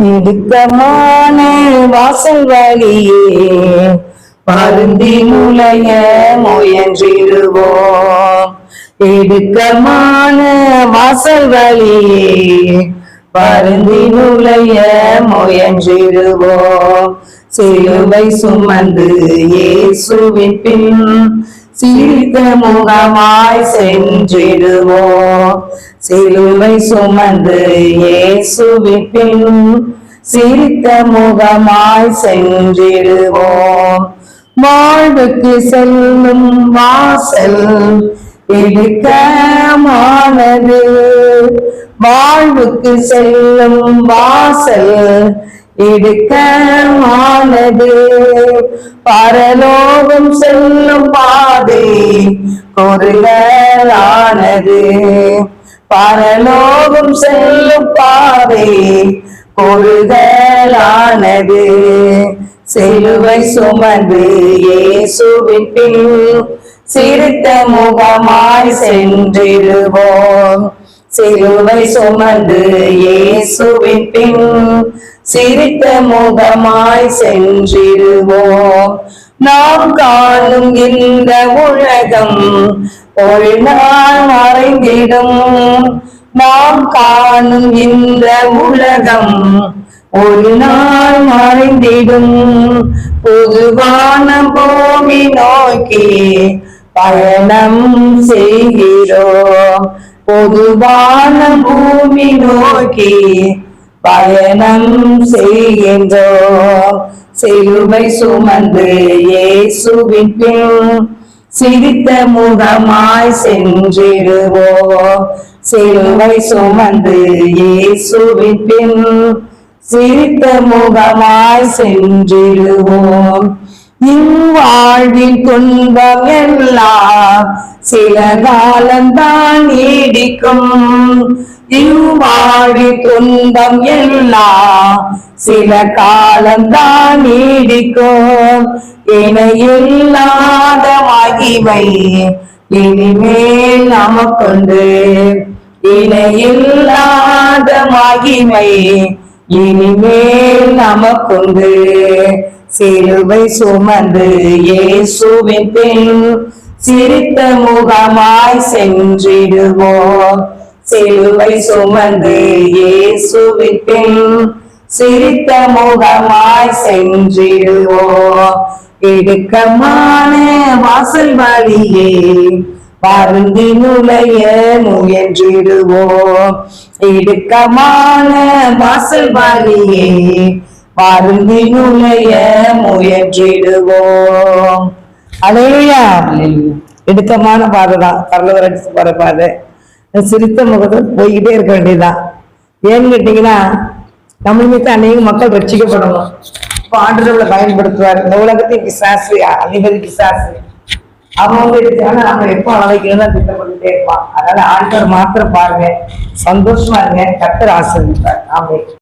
இடுக்கமான வாசல் வழியே பருந்தி நுழைய முயன்றிடுவோம். இடுக்கமான வாசல் வழியே பருந்தி நுழைய முயன்றிடுவோம். சிலுவை சுமந்து இயேசுவின் பின் சிரித்த முகமாய் சென்றிடுவோம் சிலுவை சுமந்து இயேசுவின் சிரித்த முகமாய் சென்றிடுவோம் வாழ்வுக்கு செல்லும் வாசல் இடுக்கமானது. வாழ்வுக்கு செல்லும் வாசல் இடுக்கமானது பரலோகம் செல்லும் பாதை குறுகலானது பரலோகம் செல்லும் பாதை கொள்கலானது செலுவை சுமந்து இயேசுவின் பின் சிரித்த முகமாய் சென்றிடுவோம். சிலுவை சுமந்து இயேசுவின் பின் சிரித்த முகமாய் சென்றிடுவோம் நாம் காணும் இந்த உலகம் ஒரு நாள் மறைந்திடும் நாம் காணும் இந்த உலகம் ஒரு நாள் மறைந்திடும். பொதுவான பூமி நோக்கி பயணம் செய் பொதுவான பூமி நோக்கி பயணம் செய்கின்றோம். சிலுவை சுமந்து இயேசுவின் பின் சிரித்த முகமாய் சென்றிடுவோம். சிலுவை சுமந்து இயேசுவின் பின் சிரித்த முகமாய் சென்றிடுவோம். இவ்வாழ்வின் துன்பம் எல்லாம் சில காலம்தான் நீடிக்கும். இவ்வாழ்வின் துன்பம் எல்லாம் சில காலம்தான் நீடிக்கும். என இல்லாத மகிமை இனிமேல் நமக்குண்டு. இணையில்லாத மகிமை இனிமேல் நமக்குண்டு. சிலுவை சுமந்து இயேசுவின் பின் சிரித்த முகமாய் சென்றிடுவோம். சிலுவை சுமந்து இயேசுவின் பின் சிரித்த முகமாய் சென்றிடுவோம். இடுக்கமான வாசல் வழியே பருந்தி நுழைய முயன்றிடுவோம். இடுக்கமான வாசல் வழியே பருந்தி நுழைய முயன்றிடுவோம் அலையா இடுக்கமான பாதை தான் பரலவர் அடிச்சு போற பாதை. சிரித்த முகத்தில் போய்கிட்டே இருக்க வேண்டியதுதான். ஏன்னு கேட்டீங்கன்னா நம்மளுக்கு அநேக மக்கள் ரட்சிக்கப்படணும். இப்போ ஆண்டுகளை பயன்படுத்துவார். இந்த உலகத்தின் கிசாசு அதிபதி அவன் வந்து எடுத்தாங்க நம்ம எப்போ அளவைக்கணும் தான் திட்டப்பட்டுட்டே இருப்பான். அதனால ஆண்டவர் மாத்திரம் பாருங்க. சந்தோஷமா இருங்க. கத்தர் ஆசிரியப்பார் ஆமே